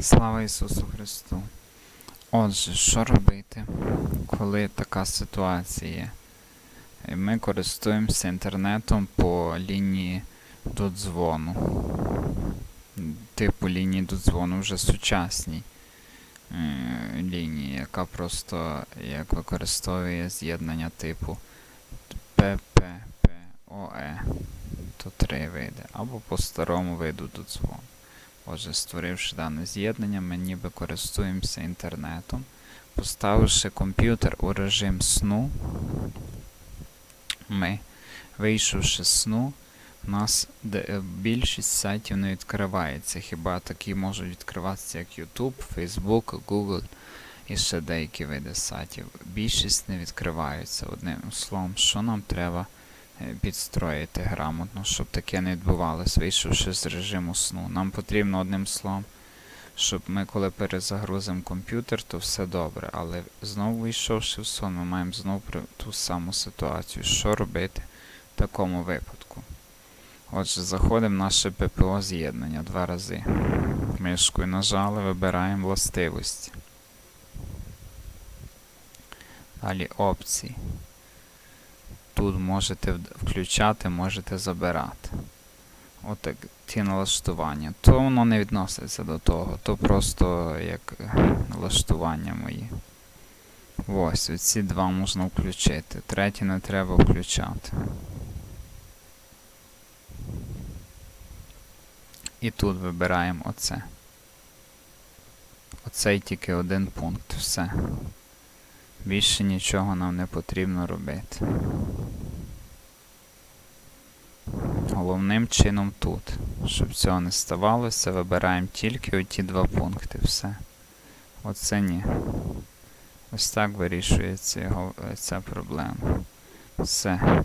Слава Ісусу Христу! Отже, що робити, коли така ситуація? Е, Ми користуємося інтернетом по лінії додзвону. М, Типу лінії додзвону вже сучасній е, лінії, яка просто як використовує з'єднання типу ПППОЕ. То три види. Або по старому виду додзвону. Отже, створивши дане з'єднання, ми ніби користуємося інтернетом. Поставивши комп'ютер у режим сну, ми, вийшовши з сну, у нас е, більшість сайтів не відкривається. Хіба такі можуть відкриватися, як YouTube, Facebook, Google і ще деякі види сайтів. Більшість не відкриваються. Одним словом, що нам треба підстроїти грамотно, щоб таке не відбувалося, вийшовши з режиму сну. Нам потрібно одним словом, щоб ми, коли перезагрузимо комп'ютер, то все добре. Але знову вийшовши в сон, ми маємо знову ту саму ситуацію. Що робити в такому випадку? Отже, заходимо в наше ППО з'єднання два рази. Мишкою нажали, вибираємо властивості. Далі опції. Тут можете включати, можете забирати. Отак, ті налаштування. То воно не відноситься до того, то просто як налаштування мої. Ось, ці два можна включити. Третій не треба включати. І тут вибираємо оце. Оцей тільки один пункт. Все. Більше нічого нам не потрібно робити. Головним чином тут. Щоб цього не ставалося, вибираємо тільки оті два пункти. Все. Оце ні. Ось так вирішується його, ця проблема. Все.